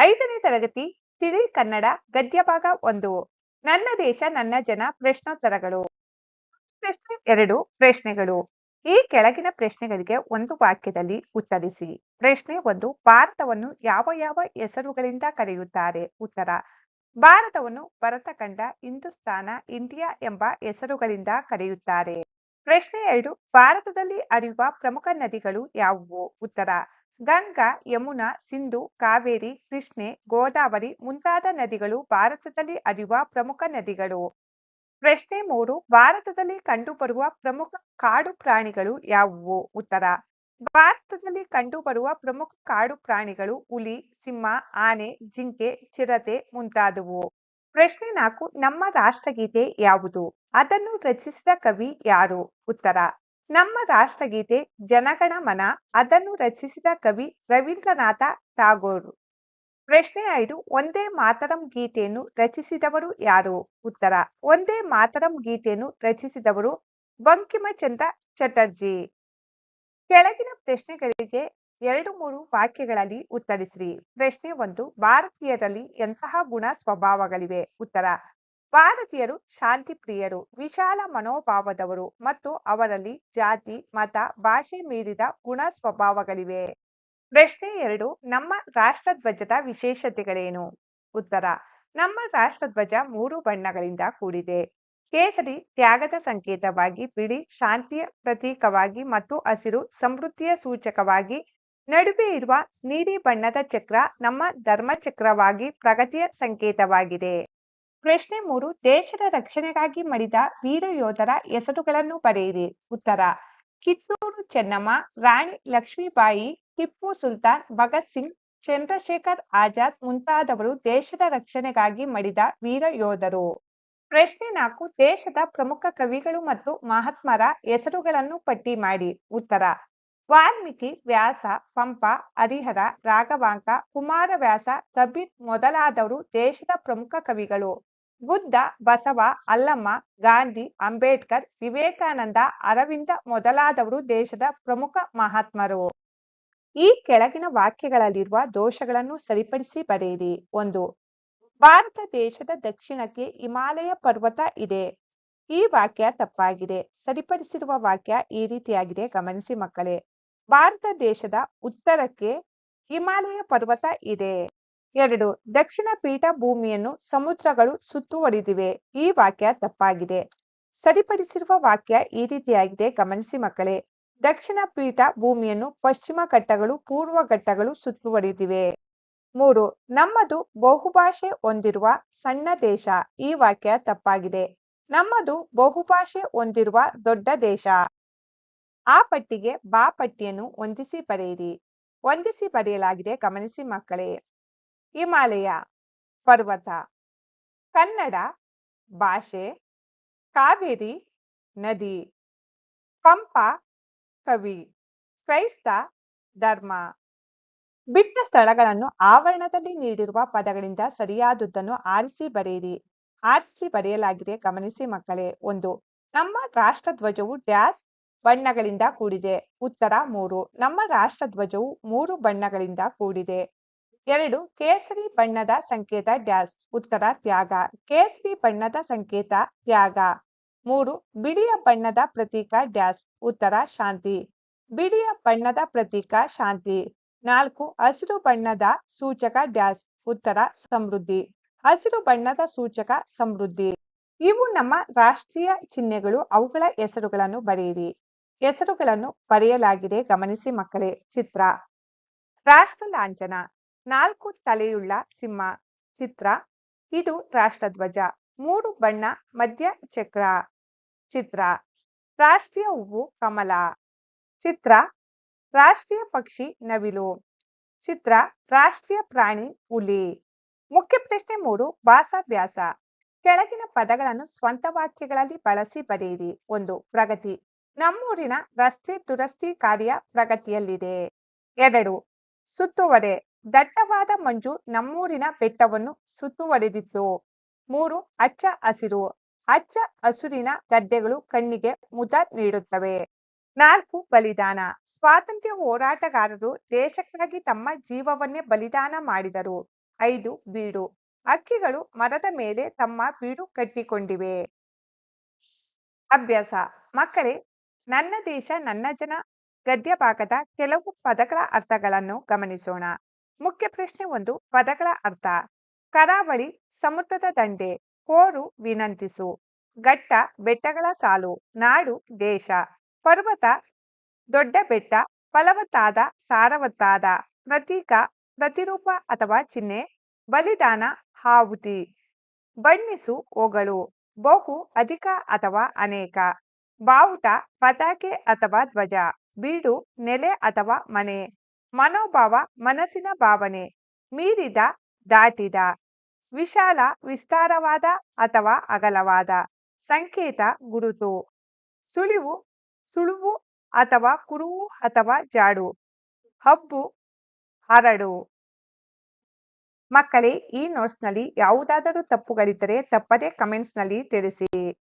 ಐದನೇ ತರಗತಿ ತಿಳಿ ಕನ್ನಡ ಗದ್ಯ ಭಾಗ ಒಂದು. ನನ್ನ ದೇಶ, ನನ್ನ ಜನ, ಪ್ರಶ್ನೋತ್ತರಗಳು. ಪ್ರಶ್ನೆ ಎರಡು, ಪ್ರಶ್ನೆಗಳು. ಈ ಕೆಳಗಿನ ಪ್ರಶ್ನೆಗಳಿಗೆ ಒಂದು ವಾಕ್ಯದಲ್ಲಿ ಉತ್ತರಿಸಿ. ಪ್ರಶ್ನೆ ಒಂದು, ಭಾರತವನ್ನು ಯಾವ ಯಾವ ಹೆಸರುಗಳಿಂದ ಕರೆಯುತ್ತಾರೆ? ಉತ್ತರ, ಭಾರತವನ್ನು ಭರತಖಂಡ ಹಿಂದೂಸ್ತಾನ ಇಂಡಿಯಾ ಎಂಬ ಹೆಸರುಗಳಿಂದ ಕರೆಯುತ್ತಾರೆ. ಪ್ರಶ್ನೆ ಎರಡು, ಭಾರತದಲ್ಲಿ ಹರಿಯುವ ಪ್ರಮುಖ ನದಿಗಳು ಯಾವುವು? ಉತ್ತರ ಗಂಗಾ, ಯಮುನಾ, ಸಿಂಧು, ಕಾವೇರಿ, ಕೃಷ್ಣೆ, ಗೋದಾವರಿ ಮುಂತಾದ ನದಿಗಳು ಭಾರತದಲ್ಲಿ ಹರಿಯುವ ಪ್ರಮುಖ ನದಿಗಳು. ಪ್ರಶ್ನೆ ಮೂರು, ಭಾರತದಲ್ಲಿ ಕಂಡುಬರುವ ಪ್ರಮುಖ ಕಾಡು ಪ್ರಾಣಿಗಳು ಯಾವುವು? ಉತ್ತರ, ಭಾರತದಲ್ಲಿ ಕಂಡುಬರುವ ಪ್ರಮುಖ ಕಾಡು ಪ್ರಾಣಿಗಳು ಹುಲಿ, ಸಿಂಹ, ಆನೆ, ಜಿಂಕೆ, ಚಿರತೆ ಮುಂತಾದವು. ಪ್ರಶ್ನೆ ನಾಲ್ಕು, ನಮ್ಮ ರಾಷ್ಟ್ರಗೀತೆ ಯಾವುದು? ಅದನ್ನು ರಚಿಸಿದ ಕವಿ ಯಾರು? ಉತ್ತರ ನಮ್ಮ ರಾಷ್ಟ್ರಗೀತೆ ಜನಗಣ ಮನ ಅದನ್ನು ರಚಿಸಿದ ಕವಿ ರವೀಂದ್ರನಾಥ ಟಾಗೋರ್ ಪ್ರಶ್ನೆ ಐದು, ಒಂದೇ ಮಾತರಂ ಗೀತೆಯನ್ನು ರಚಿಸಿದವರು ಯಾರು? ಉತ್ತರ, ಒಂದೇ ಮಾತರಂ ಗೀತೆಯನ್ನು ರಚಿಸಿದವರು ಬಂಕಿಮಚಂದ್ರ ಚಟರ್ಜಿ. ಕೆಳಗಿನ ಪ್ರಶ್ನೆಗಳಿಗೆ ಎರಡು ಮೂರು ವಾಕ್ಯಗಳಲ್ಲಿ ಉತ್ತರಿಸಿರಿ. ಪ್ರಶ್ನೆ ಒಂದು, ಭಾರತೀಯರಲ್ಲಿ ಎಂತಹ ಗುಣ ಸ್ವಭಾವಗಳಿವೆ? ಉತ್ತರ ಭಾರತೀಯರು ಶಾಂತಿ ಪ್ರಿಯರು ವಿಶಾಲ ಮನೋಭಾವದವರು ಮತ್ತು ಅವರಲ್ಲಿ ಜಾತಿ, ಮತ, ಭಾಷೆ ಮೀರಿದ ಗುಣ ಸ್ವಭಾವಗಳಿವೆ. ಪ್ರಶ್ನೆ ಎರಡು, ನಮ್ಮ ರಾಷ್ಟ್ರಧ್ವಜದ ವಿಶೇಷತೆಗಳೇನು? ಉತ್ತರ, ನಮ್ಮ ರಾಷ್ಟ್ರಧ್ವಜ ಮೂರು ಬಣ್ಣಗಳಿಂದ ಕೂಡಿದೆ. ಕೇಸರಿ ತ್ಯಾಗದ ಸಂಕೇತವಾಗಿ ಬಿಳಿ ಶಾಂತಿಯ ಪ್ರತೀಕವಾಗಿ ಮತ್ತು ಹಸಿರು ಸಮೃದ್ಧಿಯ ಸೂಚಕವಾಗಿ ನಡುವೆ ಇರುವ ನೀಲಿ ಬಣ್ಣದ ಚಕ್ರ ನಮ್ಮ ಧರ್ಮಚಕ್ರವಾಗಿ ಪ್ರಗತಿಯ ಸಂಕೇತವಾಗಿದೆ. ಪ್ರಶ್ನೆ ಮೂರು, ದೇಶದ ರಕ್ಷಣೆಗಾಗಿ ಮಡಿದ ವೀರ ಯೋಧರ ಹೆಸರುಗಳನ್ನು ಬರೆಯಿರಿ. ಉತ್ತರ, ಕಿತ್ತೂರು ಚೆನ್ನಮ್ಮ, ರಾಣಿ ಲಕ್ಷ್ಮೀಬಾಯಿ, ಟಿಪ್ಪು ಸುಲ್ತಾನ್, ಭಗತ್ ಸಿಂಗ್, ಚಂದ್ರಶೇಖರ್ ಆಜಾದ್ ಮುಂತಾದವರು ದೇಶದ ರಕ್ಷಣೆಗಾಗಿ ಮಡಿದ ವೀರ ಯೋಧರು. ಪ್ರಶ್ನೆ ನಾಲ್ಕು, ದೇಶದ ಪ್ರಮುಖ ಕವಿಗಳು ಮತ್ತು ಮಹಾತ್ಮರ ಹೆಸರುಗಳನ್ನು ಪಟ್ಟಿ ಮಾಡಿ. ಉತ್ತರ, ವಾಲ್ಮೀಕಿ, ವ್ಯಾಸ, ಪಂಪ, ಹರಿಹರ, ರಾಘವಾಂಕ, ಕುಮಾರವ್ಯಾಸ, ಕಬೀರ್ ಮೊದಲಾದವರು ದೇಶದ ಪ್ರಮುಖ ಕವಿಗಳು. ಬುದ್ಧ, ಬಸವ, ಅಲ್ಲಮ್ಮ, ಗಾಂಧಿ, ಅಂಬೇಡ್ಕರ್, ವಿವೇಕಾನಂದ, ಅರವಿಂದ ಮೊದಲಾದವರು ದೇಶದ ಪ್ರಮುಖ ಮಹಾತ್ಮರು. ಈ ಕೆಳಗಿನ ವಾಕ್ಯಗಳಲ್ಲಿರುವ ದೋಷಗಳನ್ನು ಸರಿಪಡಿಸಿ ಬರೆಯಿರಿ. ಒಂದು, ಭಾರತ ದೇಶದ ದಕ್ಷಿಣಕ್ಕೆ ಹಿಮಾಲಯ ಪರ್ವತ ಇದೆ. ಈ ವಾಕ್ಯ ತಪ್ಪಾಗಿದೆ. ಸರಿಪಡಿಸಿರುವ ವಾಕ್ಯ ಈ ರೀತಿಯಾಗಿದೆ. ಗಮನಿಸಿ ಮಕ್ಕಳೇ. ಭಾರತ ದೇಶದ ಉತ್ತರಕ್ಕೆ ಹಿಮಾಲಯ ಪರ್ವತ ಇದೆ. ಎರಡು, ದಕ್ಷಿಣ ಪೀಠ ಭೂಮಿಯನ್ನು ಸಮುದ್ರಗಳು ಸುತ್ತುವರಿದಿವೆ. ಈ ವಾಕ್ಯ ತಪ್ಪಾಗಿದೆ. ಸರಿಪಡಿಸಿರುವ ವಾಕ್ಯ ಈ ರೀತಿಯಾಗಿದೆ. ಗಮನಿಸಿ ಮಕ್ಕಳೇ. ದಕ್ಷಿಣ ಪೀಠ ಭೂಮಿಯನ್ನು ಪಶ್ಚಿಮ ಘಟ್ಟಗಳು, ಪೂರ್ವ ಘಟ್ಟಗಳು ಸುತ್ತುವರಿದಿವೆ. ಮೂರು, ನಮ್ಮದು ಬಹುಭಾಷೆ ಹೊಂದಿರುವ ಸಣ್ಣ ದೇಶ. ಈ ವಾಕ್ಯ ತಪ್ಪಾಗಿದೆ. ನಮ್ಮದು ಬಹುಭಾಷೆ ಹೊಂದಿರುವ ದೊಡ್ಡ ದೇಶ. ಆ ಪಟ್ಟಿಗೆ ಬಾ ಪಟ್ಟಿಯನ್ನು ಹೊಂದಿಸಿ ಬರೆಯಿರಿ. ಹೊಂದಿಸಿ ಬರೆಯಲಾಗಿದೆ. ಗಮನಿಸಿ ಮಕ್ಕಳೇ. ಹಿಮಾಲಯ ಪರ್ವತ, ಕನ್ನಡ ಭಾಷೆ, ಕಾವೇರಿ ನದಿ ಪಂಪ ಕವಿ, ಕ್ರೈಸ್ತ ಧರ್ಮ. ಬಿಟ್ಟ ಸ್ಥಳಗಳನ್ನು ಆವರಣದಲ್ಲಿ ನೀಡಿರುವ ಪದಗಳಿಂದ ಸರಿಯಾದುದನ್ನು ಆರಿಸಿ ಬರೆಯಿರಿ. ಆರಿಸಿ ಬರೆಯಲಾಗಿದೆ, ಗಮನಿಸಿ ಮಕ್ಕಳೇ. ಒಂದು, ನಮ್ಮ ರಾಷ್ಟ್ರ ಧ್ವಜವು ಡ್ಯಾಸ್ ಬಣ್ಣಗಳಿಂದ ಕೂಡಿದೆ. ಉತ್ತರ, ಮೂರು, ನಮ್ಮ ರಾಷ್ಟ್ರ ಧ್ವಜವು ಮೂರು ಬಣ್ಣಗಳಿಂದ ಕೂಡಿದೆ. ಎರಡು, ಕೇಸರಿ ಬಣ್ಣದ ಸಂಕೇತ ಡ್ಯಾಸ್. ಉತ್ತರ, ತ್ಯಾಗ. ಕೇಸರಿ ಬಣ್ಣದ ಸಂಕೇತ ತ್ಯಾಗ. ಮೂರು, ಬಿಳಿಯ ಬಣ್ಣದ ಪ್ರತೀಕ ಡ್ಯಾಸ್. ಉತ್ತರ, ಶಾಂತಿ. ಬಿಳಿಯ ಬಣ್ಣದ ಪ್ರತೀಕ ಶಾಂತಿ. ನಾಲ್ಕು, ಹಸಿರು ಬಣ್ಣದ ಸೂಚಕ ಡ್ಯಾಸ್. ಉತ್ತರ, ಸಮೃದ್ಧಿ. ಹಸಿರು ಬಣ್ಣದ ಸೂಚಕ ಸಮೃದ್ಧಿ. ಇವು ನಮ್ಮ ರಾಷ್ಟ್ರೀಯ ಚಿಹ್ನೆಗಳು. ಅವುಗಳ ಹೆಸರುಗಳನ್ನು ಬರೆಯಿರಿ. ಹೆಸರುಗಳನ್ನು ಬರೆಯಲಾಗಿದೆ. ಗಮನಿಸಿ ಮಕ್ಕಳೇ. ಚಿತ್ರ. ರಾಷ್ಟ್ರ ಲಾಂಛನ. ನಾಲ್ಕು ತಲೆಯುಳ್ಳ ಸಿಂಹ, ಚಿತ್ರ, ಇದು ರಾಷ್ಟ್ರಧ್ವಜ, ಮೂರು ಬಣ್ಣ, ಮಧ್ಯ ಚಕ್ರ, ಚಿತ್ರ, ರಾಷ್ಟ್ರೀಯ ಹೂವು ಕಮಲ, ಚಿತ್ರ, ರಾಷ್ಟ್ರೀಯ ಪಕ್ಷಿ ನವಿಲು, ಚಿತ್ರ, ರಾಷ್ಟ್ರೀಯ ಪ್ರಾಣಿ ಹುಲಿ. ಮುಖ್ಯ ಪ್ರಶ್ನೆ ಮೂರು ಭಾಸಾಭ್ಯಾಸ ಕೆಳಗಿನ ಪದಗಳನ್ನು ಸ್ವಂತ ವಾಕ್ಯಗಳಲ್ಲಿ ಬಳಸಿ ಬರೆಯಿರಿ. ಒಂದು, ಪ್ರಗತಿ. ನಮ್ಮೂರಿನ ರಸ್ತೆ ದುರಸ್ತಿ ಕಾರ್ಯ ಪ್ರಗತಿಯಲ್ಲಿದೆ. ಎರಡು, ಸುತ್ತುವರೆ. ದಟ್ಟವಾದ ಮಂಜು ನಮ್ಮೂರಿನ ಬೆಟ್ಟವನ್ನು ಸುತ್ತುವರೆದಿತ್ತು. ಮೂರು, ಅಚ್ಚ ಹಸಿರು. ಅಚ್ಚ ಹಸುರಿನ ಗದ್ದೆಗಳು ಕಣ್ಣಿಗೆ ಮುದ ನೀಡುತ್ತವೆ. ನಾಲ್ಕು, ಬಲಿದಾನ. ಸ್ವಾತಂತ್ರ್ಯ ಹೋರಾಟಗಾರರು ದೇಶಕ್ಕಾಗಿ ತಮ್ಮ ಜೀವವನ್ನೇ ಬಲಿದಾನ ಮಾಡಿದರು. ಐದು, ಬೀಡು. ಹಕ್ಕಿಗಳು ಮರದ ಮೇಲೆ ತಮ್ಮ ಬೀಡು ಕಟ್ಟಿಕೊಂಡಿವೆ. ಅಭ್ಯಾಸ. ಮಕ್ಕಳೇ, ನನ್ನ ದೇಶ, ನನ್ನ ಜನ ಗದ್ಯ ಭಾಗದ ಕೆಲವು ಪದಗಳ ಅರ್ಥಗಳನ್ನು ಗಮನಿಸೋಣ. ಮುಖ್ಯ ಪ್ರಶ್ನೆ ಒಂದು, ಪದಗಳ ಅರ್ಥ. ಕರಾವಳಿ ಸಮುದ್ರದ ದಂಡೆ ಕೋರು ವಿನಂತಿಸು. ಘಟ್ಟ ಬೆಟ್ಟಗಳ ಸಾಲು, ನಾಡು ದೇಶ. ಪರ್ವತ ದೊಡ್ಡ ಬೆಟ್ಟ, ಫಲವತ್ತಾದ ಸಾರವತ್ತಾದ. ಪ್ರತೀಕ, ಪ್ರತಿರೂಪ ಅಥವಾ ಚಿಹ್ನೆ, ಬಲಿದಾನ ಹಾವುತಿ. ಬಣ್ಣಿಸು ಹೊಗಳು, ಬಹು, ಅಧಿಕ ಅಥವಾ ಅನೇಕ. ಬಾವುಟ, ಪತಾಕೆ ಅಥವಾ ಧ್ವಜ. ಬೀಡು, ನೆಲೆ ಅಥವಾ ಮನೆ. ಮನೋಭಾವ, ಮನಸ್ಸಿನ ಭಾವನೆ ಮೀರಿದ, ದಾಟಿದ, ವಿಶಾಲ, ವಿಸ್ತಾರವಾದ ಅಥವಾ ಅಗಲವಾದ ಸಂಕೇತ ಗುರುತು. ಸುಳಿವು, ಸುಳುವು ಅಥವಾ ಕುರುವು ಅಥವಾ ಜಾಡು. ಹಬ್ಬು, ಹರಡು. ಮಕ್ಕಳೇ, ಈ ನೋಟ್ಸ್ನಲ್ಲಿ ಯಾವುದಾದರೂ ತಪ್ಪುಗಳಿದ್ದರೆ ತಪ್ಪದೇ ಕಮೆಂಟ್ಸ್ನಲ್ಲಿ ತಿಳಿಸಿ.